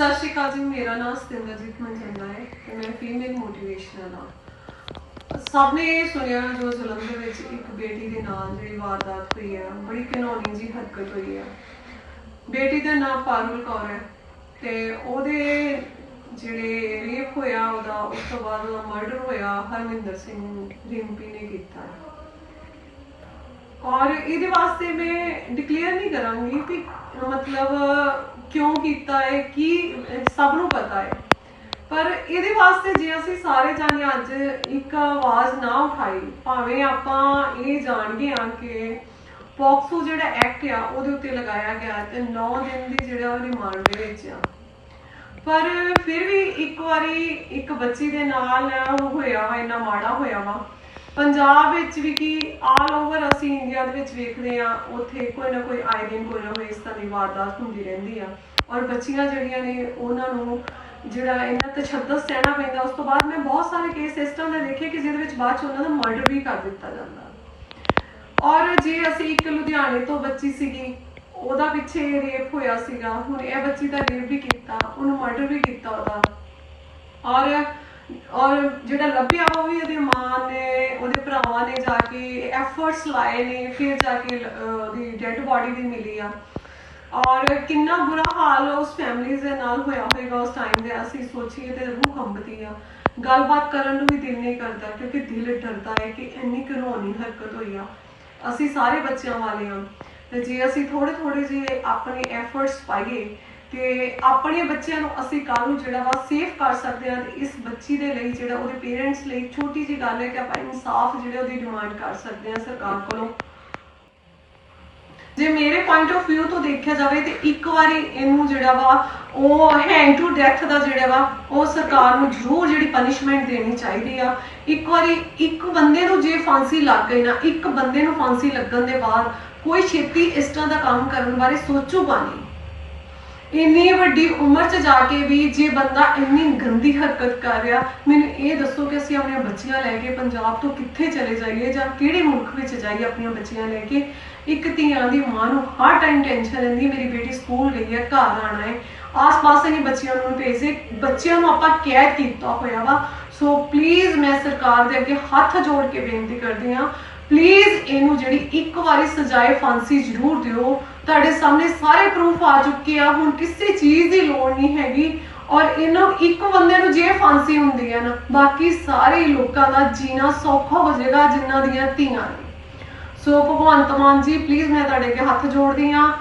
ਸਤਿ ਸ਼੍ਰੀ ਅਕਾਲ ਜੀ, ਮੇਰਾ ਨਾਮ ਸਤਿੰਦਰਜੀਤ ਮਨਜੰਦਾ ਹੈ ਤੇ ਮੈਂ ਫੀਮੇਲ ਮੋਟੀਵੇਸ਼ਨਲ ਹਾਂ ਸਭ ਨੇ ਸੁਣਿਆ ਜੋ ਜ਼ੁਲਮ ਦੇ ਵਿੱਚ ਇੱਕ ਬੇਟੀ ਦੇ ਨਾਲ ਜਿਹੜੀ ਵਾਰਦਾਤ ਹੋਈ ਹੈ ਬੜੀ ਘਿਨੌਣੀ ਜੀ ਹਰਕਤ ਹੋਈ ਹੈ ਬੇਟੀ ਦਾ ਨਾਮ ਪਾਰੁਲ ਕੌਰ ਹੈ ਤੇ ਉਹਦੇ ਜਿਹੜੇ ਰੇਪ ਹੋਇਆ, ਉਹਦਾ ਉਸ ਤੋਂ ਬਾਅਦ ਉਹਦਾ ਮਰਡਰ ਹੋਇਆ, ਹਰਮਿੰਦਰ ਸਿੰਘ ਰਿੰਪੀ ਨੇ ਕੀਤਾ। ਔਰ ਇਹਦੇ ਵਾਸਤੇ ਮੈਂ ਡਿਕਲੇਅਰ ਨਹੀਂ ਕਰਾਂਗੀ ਕਿ ਮਤਲਬ ਕਿਉਂ ਕੀਤਾ ਹੈ, ਕੀ ਸਭ ਨੂੰ ਪਤਾ ਹੈ। ਪਰ ਇਹਦੇ ਵਾਸਤੇ ਜੇ ਅਸੀਂ ਸਾਰੇ ਜਾਣੇ ਅੱਜ ਇੱਕ ਆਵਾਜ਼ ਨਾ ਉਠਾਈ, ਭਾਵੇਂ ਆਪਾਂ ਇਹ ਜਾਣ ਗਏ ਕਿ ਪੌਕਸੋ ਜਿਹੜਾ ਐਕਟ ਆ, ਉਹਦੇ ਉੱਤੇ ਲਗਾਇਆ ਗਿਆ ਤੇ 9 ਦਿਨ ਦੀ ਜਿਹੜਾ ਉਹ ਰਿਮਾਂਡ ਦੇ ਵਿੱਚ ਆ। ਪਰ ਫਿਰ ਵੀ ਇੱਕ ਵਾਰੀ ਇੱਕ ਬੱਚੀ ਦੇ ਨਾਲ ਹੋਇਆ ਵਾ, ਇੰਨਾ ਮਾੜਾ ਹੋਇਆ ਵਾ ਪੰਜਾਬ ਵਿੱਚ ਵੀ ਕੀ ਆਲ ਓਵਰ ਅਸੀਂ ਇੰਡੀਆ ਦੇ ਵਿੱਚ ਵੇਖਦੇ ਆ ਉੱਥੇ ਕੋਈ ਨਾ ਕੋਈ ਆਏ ਦਿਨ ਕੋਈ ਨਾ ਕੋਈ ਇਸ ਤਰ੍ਹਾਂ ਦੀ ਵਾਰਦਾਤ ਹੁੰਦੀ ਰਹਿੰਦੀ ਆ। ਔਰ ਬੱਚੀਆਂ ਜਿਹੜੀਆਂ ਨੇ, ਉਹਨਾਂ ਨੂੰ ਜਿਹੜਾ ਇਹਨਾਂ ਤਸ਼ੱਦਦ ਸਹਿਣਾ ਪੈਂਦਾ, ਉਸ ਤੋਂ ਬਾਅਦ ਮੈਂ ਬਹੁਤ ਸਾਰੇ ਕੇਸ ਇਸ ਤਰ੍ਹਾਂ ਦੇ ਦੇਖੇ ਕਿ ਜਿਹਦੇ ਵਿੱਚ ਬਾਅਦ ਚ ਉਹਨਾਂ ਦਾ ਮਰਡਰ ਵੀ ਕਰ ਦਿੱਤਾ ਜਾਂਦਾ। ਔਰ ਜੇ ਅਸੀਂ ਇੱਕ ਲੁਧਿਆਣੇ ਤੋਂ ਬੱਚੀ ਸੀਗੀ, ਉਹਦਾ ਪਿੱਛੇ ਰੇਪ ਹੋਇਆ ਸੀਗਾ, ਹੁਣ ਇਹ ਬੱਚੀ ਦਾ ਰੇਪ ਵੀ ਕੀਤਾ, ਉਹਨੂੰ ਮਰਡਰ ਵੀ ਕੀਤਾ ਉਹਦਾ। ਔਰ ਔਰ ਜਿਹੜਾ ਲੱਭਿਆ ਉਹ ਵੀ ਉਹਦੀ ਮਾਂ ਨੇ, ਉਹਦੇ ਭਰਾਵਾਂ ਨੇ ਜਾ ਕੇ ਐਫਰਟਸ ਲਾਏ ਨੇ, ਫਿਰ ਜਾ ਕੇ ਉਹਦੀ ਡੈੱਡ ਬਾਡੀ ਵੀ ਮਿਲੀ ਆ। ਔਰ ਕਿੰਨਾ ਬੁਰਾ ਹਾਲ ਉਸ ਫੈਮਿਲੀਜ਼ ਦੇ ਨਾਲ ਹੋਇਆ ਹੋਵੇਗਾ ਉਸ ਟਾਈਮ ਦੇ, ਅਸੀਂ ਸੋਚੀਏ ਤੇ ਰੂਹ ਕੰਬਦੀ ਆ। ਗੱਲਬਾਤ ਕਰਨ ਨੂੰ ਵੀ ਦਿਲ ਨਹੀਂ ਕਰਦਾ, ਕਿਉਂਕਿ ਦਿਲ ਡਰਦਾ ਹੈ ਕਿ ਇੰਨੀ ਘਿਨੌਣੀ ਹਰਕਤ ਹੋਈ ਆ। ਅਸੀਂ ਸਾਰੇ ਬੱਚਿਆਂ ਵਾਲੇ ਆ। ਤੇ ਜੇ ਅਸੀਂ ਥੋੜੇ ਥੋੜੇ ਜਿਹੇ ਆਪਣੇ ਐਫਰਟਸ ਪਾਈਏ ਤੇ ਆਪਣੇ ਬੱਚਿਆਂ ਨੂੰ ਅਸੀਂ ਕੱਲ ਨੂੰ ਜਿਹੜਾ ਵਾ ਸੇਫ ਕਰ ਸਕਦੇ ਹਾਂ ਤੇ ਇਸ ਬੱਚੀ ਦੇ ਲਈ ਜਿਹੜਾ ਉਹਦੇ ਪੇਰੈਂਟਸ ਲਈ ਛੋਟੀ ਜਿਹੀ ਗੱਲ ਹੈ ਕਿ ਆਪਾਂ ਇਨਸਾਫ ਜਿਹੜੇ ਉਹਦੀ ਡਿਮਾਂਡ ਕਰ ਸਕਦੇ ਹਾਂ ਸਰਕਾਰ ਕੋਲੋਂ। ਜੇ ਮੇਰੇ ਪੁਆਇੰਟ ਆਫ View ਤੋਂ ਦੇਖਿਆ ਜਾਵੇ ਤੇ ਇੱਕ ਵਾਰੀ ਇਹਨੂੰ ਜਿਹੜਾ ਵਾ ਉਹ ਹੈਂਡ ਟੂ ਡੈਥ ਦਾ ਜਿਹੜਾ ਵਾ ਉਹ ਸਰਕਾਰ ਨੂੰ ਜ਼ਰੂਰ ਜਿਹੜੀ ਪਨਿਸ਼ਮੈਂਟ ਦੇਣੀ ਚਾਹੀਦੀ ਆ। ਇੱਕ ਵਾਰੀ ਇੱਕ ਬੰਦੇ ਨੂੰ ਜੇ ਫਾਂਸੀ ਲੱਗ ਗਈ ਨਾ, ਇੱਕ ਬੰਦੇ ਨੂੰ ਫਾਂਸੀ ਲੱਗਣ ਦੇ ਬਾਅਦ ਕੋਈ ਛੇਤੀ ਇਸ ਤਰ੍ਹਾਂ ਦਾ ਕੰਮ ਕਰਨ ਬਾਰੇ ਸੋਚੂਗਾ ਨਹੀਂ। ਇੰਨੀ ਵੱਡੀ ਉਮਰ 'ਚ ਜਾ ਕੇ ਵੀ ਜੇ ਬੰਦਾ ਇੰਨੀ ਗੰਦੀ ਹਰਕਤ ਕਰ ਰਿਹਾ, ਮੈਨੂੰ ਇਹ ਦੱਸੋ ਕਿ ਅਸੀਂ ਆਪਣੀਆਂ ਬੱਚੀਆਂ ਲੈ ਕੇ ਪੰਜਾਬ ਤੋਂ ਕਿੱਥੇ ਚਲੇ ਜਾਈਏ ਜਾਂ ਕਿਹੜੇ ਮੁਲਕ ਵਿੱਚ ਜਾਈਏ ਆਪਣੀਆਂ ਬੱਚੀਆਂ ਲੈ ਕੇ? ਇੱਕ ਧੀਆਂ ਦੀ ਮਾਂ ਨੂੰ ਹਰ ਟਾਈਮ ਟੈਨਸ਼ਨ ਰਹਿੰਦੀ, ਮੇਰੀ ਬੇਟੀ ਸਕੂਲ ਗਈ ਹੈ, ਘਰ ਆਣਾ ਹੈ। ਆਸ-ਪਾਸ ਅਸੀਂ ਬੱਚਿਆਂ ਨੂੰ ਭੇਜੇ ਬੱਚਿਆਂ ਨੂੰ ਆਪਾਂ ਕੈਦ ਕੀਤਾ ਹੋਇਆ ਵਾ। ਸੋ ਪਲੀਜ਼ ਮੈਂ ਸਰਕਾਰ ਦੇ ਅੱਗੇ ਹੱਥ ਜੋੜ ਕੇ ਬੇਨਤੀ ਕਰਦੀ ਹਾਂ। ਪਲੀਜ਼ ਇਹਨੂੰ ਜਿਹੜੀ ਇੱਕ ਵਾਰੀ ਸਜ਼ਾਏ ਫਾਂਸੀ ਜ਼ਰੂਰ ਦਿਓ। ਤੁਹਾਡੇ ਸਾਹਮਣੇ ਸਾਰੇ ਪ੍ਰੂਫ ਆ ਚੁੱਕੇ ਆ, ਹੁਣ ਕਿਸੇ ਚੀਜ਼ ਦੀ ਲੋੜ ਨਹੀਂ ਹੈਗੀ। ਔਰ ਇਹਨੂੰ ਇੱਕ ਬੰਦੇ ਨੂੰ ਜੇ ਫਾਂਸੀ ਹੁੰਦੀ ਹੈ ਨਾ, ਬਾਕੀ ਸਾਰੇ ਲੋਕਾਂ ਦਾ ਜੀਣਾ ਸੌਖਾ ਹੋ ਜਾਏਗਾ ਜਿਨ੍ਹਾਂ ਦੀਆਂ ਧੀਆਂ ਨੇ। ਸੋ ਭਗਵੰਤ ਮਾਨ ਜੀ ਪਲੀਜ਼ ਮੈਂ ਤੁਹਾਡੇ ਅੱਗੇ ਹੱਥ ਜੋੜਦੀ ਹਾਂ।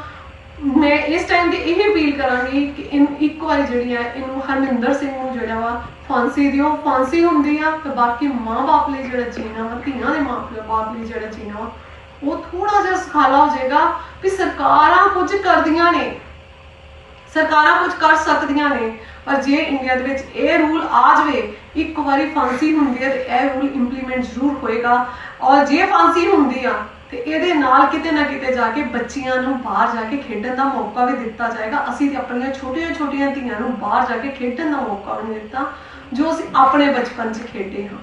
ਮੈਂ ਇਸ ਟਾਈਮ ਦੀ ਇਹ ਅਪੀਲ ਕਰਾਂਗੀ ਕਿ ਇਹਨੂੰ ਇੱਕ ਵਾਰੀ ਜਿਹੜੀ ਹੈ, ਇਹਨੂੰ ਹਰਮਿੰਦਰ ਸਿੰਘ ਨੂੰ ਜਿਹੜਾ ਵਾ, ਫਾਂਸੀ ਦਿਓ। ਫਾਂਸੀ ਹੁੰਦੀ ਆ ਤੇ ਬਾਕੀ ਮਾਂ-ਬਾਪ ਲਈ ਜਿਹੜਾ ਜੀਣਾ ਵਾ, ਧੀਆਂ ਦੇ ਮਾਂ-ਬਾਪ ਲਈ ਜਿਹੜਾ ਜੀਣਾ ਵਾ ਉਹ ਥੋੜਾ ਜਿਹਾ ਸੁਖਾਲਾ ਹੋ ਜਾਏਗਾ ਵੀ ਸਰਕਾਰਾਂ ਕੁਝ ਕਰਦੀਆਂ ਨੇ। ਸਰਕਾਰਾਂ ਕੁਝ ਕਰ ਸਕਦੀਆਂ ਨੇ, ਪਰ ਜੇ ਇੰਡੀਆ ਦੇ ਵਿੱਚ ਇਹ ਰੂਲ ਆ ਜਾਵੇ, ਇੱਕ ਵਾਰੀ ਫਾਂਸੀ ਹੁੰਦੀ ਹੈ ਤੇ ਇਹ ਰੂਲ ਇੰਪਲੀਮੈਂਟ ਜ਼ਰੂਰ ਹੋਏਗਾ। ਔਰ ਜੇ ਫਾਂਸੀ ਹੁੰਦੀ ਆ, ਤੇ ਇਹਦੇ ਨਾਲ ਕਿਤੇ ਨਾ ਕਿਤੇ ਜਾ ਕੇ ਬੱਚੀਆਂ ਨੂੰ ਬਾਹਰ ਜਾ ਕੇ ਖੇਡਣ ਦਾ ਮੌਕਾ ਵੀ ਦਿੱਤਾ ਜਾਏਗਾ। ਅਸੀਂ ਤੇ ਆਪਣੀਆਂ ਛੋਟੀਆਂ ਛੋਟੀਆਂ ਧੀਆਂ ਨੂੰ ਬਾਹਰ ਜਾ ਕੇ ਖੇਡਣ ਦਾ ਮੌਕਾ ਵੀ ਦਿੱਤਾ, ਜੋ ਅਸੀਂ ਆਪਣੇ ਬਚਪਨ 'ਚ ਖੇਡੇ ਹਾਂ।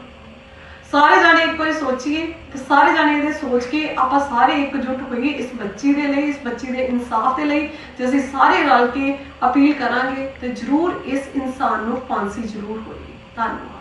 ਸਾਰੇ ਜਾਣੇ ਇੱਕ ਵਾਰੀ ਸੋਚੀਏ ਤੇ ਸਾਰੇ ਜਾਣੇ ਇਹਦੇ ਸੋਚ ਕੇ ਆਪਾਂ ਸਾਰੇ ਇਕਜੁੱਟ ਹੋਈਏ ਇਸ ਬੱਚੀ ਦੇ ਲਈ, ਇਸ ਬੱਚੀ ਦੇ ਇਨਸਾਫ ਦੇ ਲਈ ਜੇ ਅਸੀਂ ਸਾਰੇ ਰਲ ਕੇ ਅਪੀਲ ਕਰਾਂਗੇ ਤੇ ਜ਼ਰੂਰ ਇਸ ਇਨਸਾਨ ਨੂੰ ਫਾਂਸੀ ਜ਼ਰੂਰ ਹੋਏਗੀ ਧੰਨਵਾਦ।